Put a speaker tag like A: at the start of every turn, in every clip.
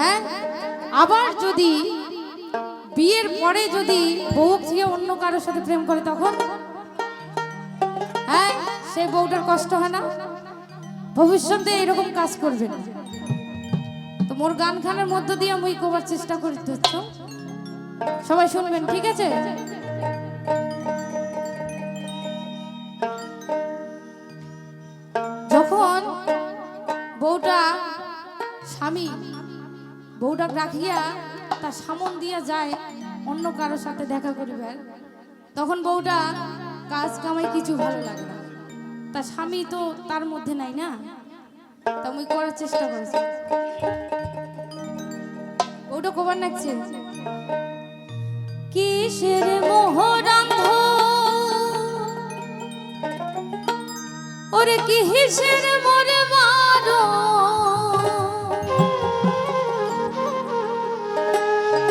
A: হ্যাঁ? আবার যদি বিয়ের পরে যদি বউ গিয়ে অন্য কারোর সাথে প্রেম করে তখন? হ্যাঁ? সেই বউটার কষ্ট হয় না? ভবিষ্যতে এরকম কাজ করবে না। তো মোর গান খানের মধ্য দিয়ে আমি কবার চেষ্টা করতে সবাই শুনবেন, ঠিক আছে? বউটা রাখিয়া তার সামন দিয়া যায়, অন্য কারোর সাথে দেখা করিবার। তখন বউটা কাজ কামাই কিছু ভালো লাগে না। তার স্বামী তো তার মধ্যে নাই না? তা আমি করার চেষ্টা করেছি। বউটা কবার নাকছে? কিসের মোহরান্ধ ওরে কিসের মোরে মারো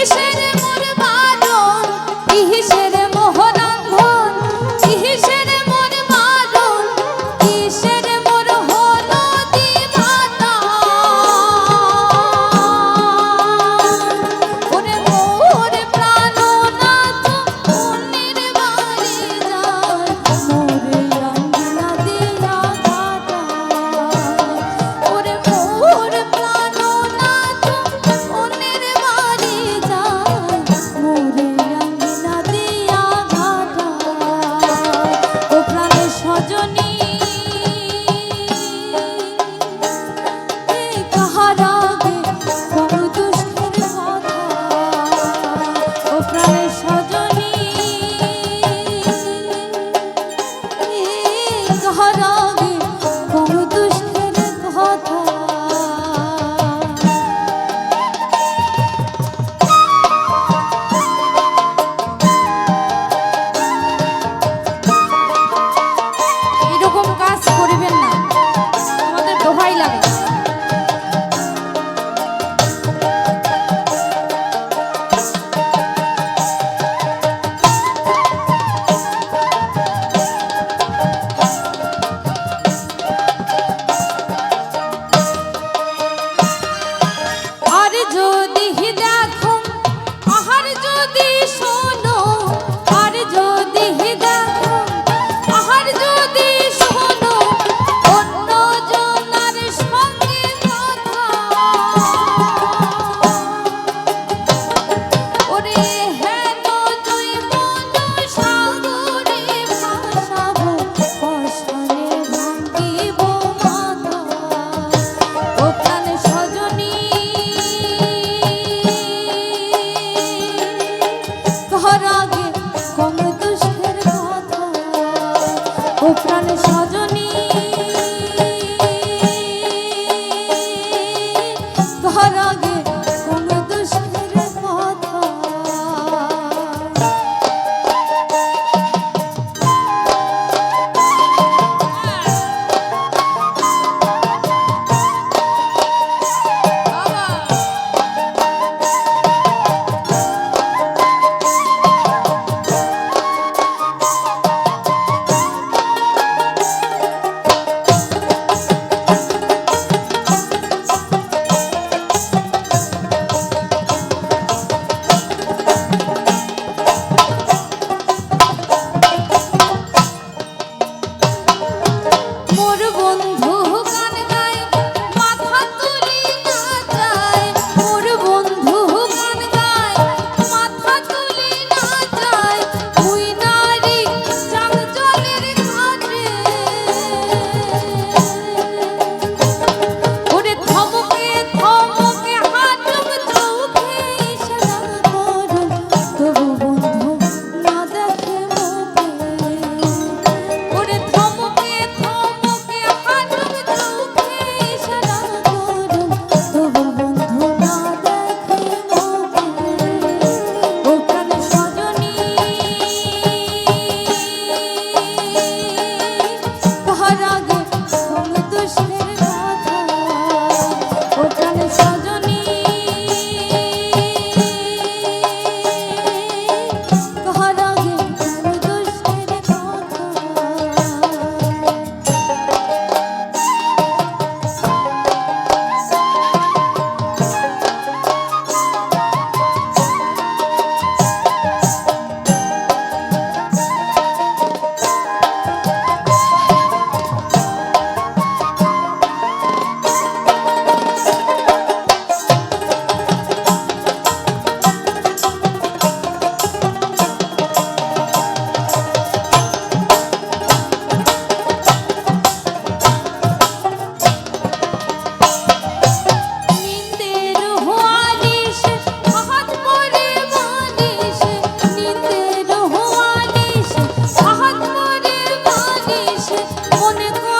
A: কিসের যদি সো মনে কর